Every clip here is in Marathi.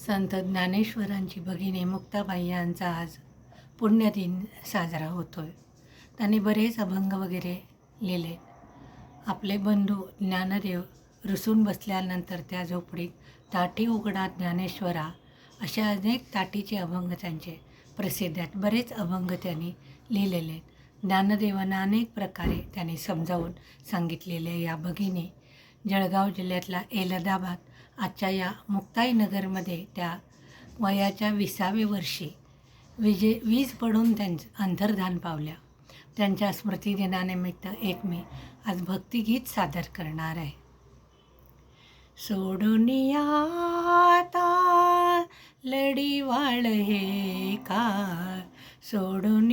संत ज्ञानेश्वरांची भगिनी मुक्ताबाई यांचा आज पुण्यदिन साजरा होतो आहे त्यांनी बरेच अभंग वगैरे लिहिले. आपले बंधू ज्ञानदेव रुसून बसल्यानंतर त्या झोपडीत ताटी उघडा ज्ञानेश्वरा अशा अनेक ताटीचे अभंग त्यांचे प्रसिद्ध आहेत. बरेच अभंग त्यांनी लिहिलेले आहेत. ज्ञानदेवांना अनेक प्रकारे त्यांनी समजावून सांगितलेले या भगिनी जळगाव जिल्ह्यातला एलदाबाद आजच्या या मुक्ताईनगरमध्ये त्या वयाच्या विसावे वर्षी विजे वीज पडून त्यांचं अंतर्धान पावल्या. त्यांच्या स्मृतिदिनानिमित्त एक मी आज भक्तिगीत सादर करणार आहे. सोडून आता लढीवाळ हे का सोडून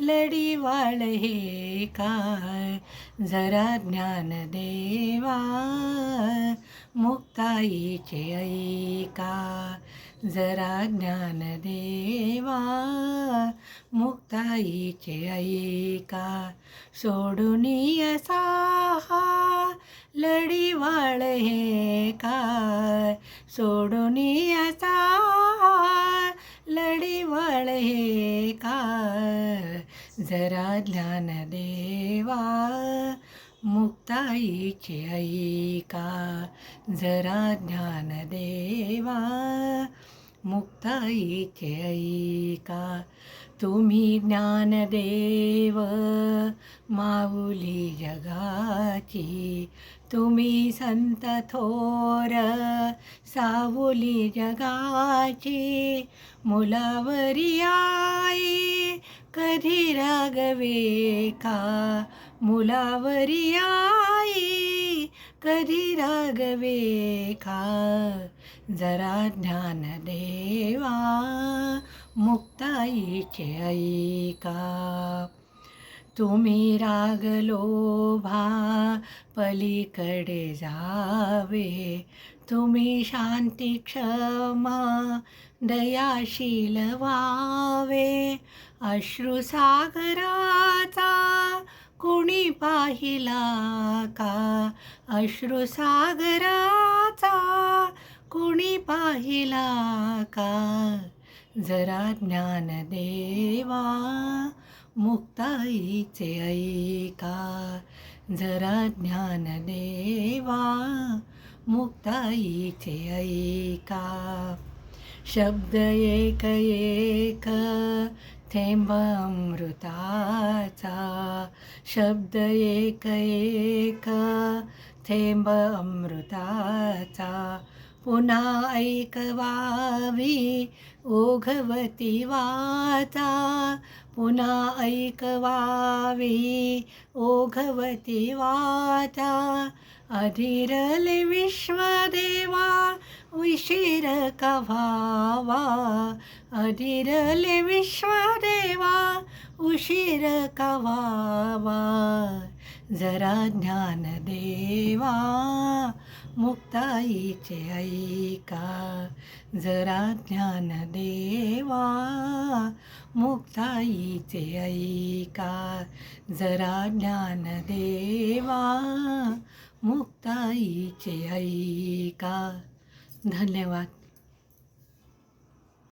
लढीवाळ हे काय जरा ज्ञान देवा मुक्ताईचे ऐका. जरा ज्ञान देवा मुक्ताईचे ऐका. सोडून असा लढीवाळ हे काय सोडून असा जरा ज्ञान देवा मुक्ताईचे ऐका. जरा ध्यान देवा मुक्ताईचे ऐका. तुम्ही ज्ञान देव माऊली जगाची. तुम्ही संत थोर सावली जगाची. मुलावरी आई कधी रागवे का मुलावरी आई कधी रागवे का जरा ज्ञान देवा मुक्ताईचे ऐका. तुम्ही रागलो भा पलीकडे जावे. तुम्ही शांती क्षमा दयाशील व्हावे. अश्रुसागराचा कुणी पाहिला का? अश्रुसागराचा कुणी पाहिला का? जरा ज्ञान देवा मुक्ताईचे ऐका. जरा ज्ञान देवा मुक्ताईचे ऐका शब्द एक एक थेंब अमृताचा शब्द एक एक थेंब अमृताचा पुन्हा ऐकवावी ओघवती वाचा पुन्हा ऐकवावी ओघवती वाचा अधिरले विश्वदेवा उशीर कव्हावा. अधिरले विश्वदेवा उशीर कव्हावा. जरा ज्ञान देवा मुक्ताईचे ऐका. जरा ज्ञान देवा मुक्ताईचे ऐका. जरा ज्ञान देवा मुक्ताईचे ऐका धन्यवाद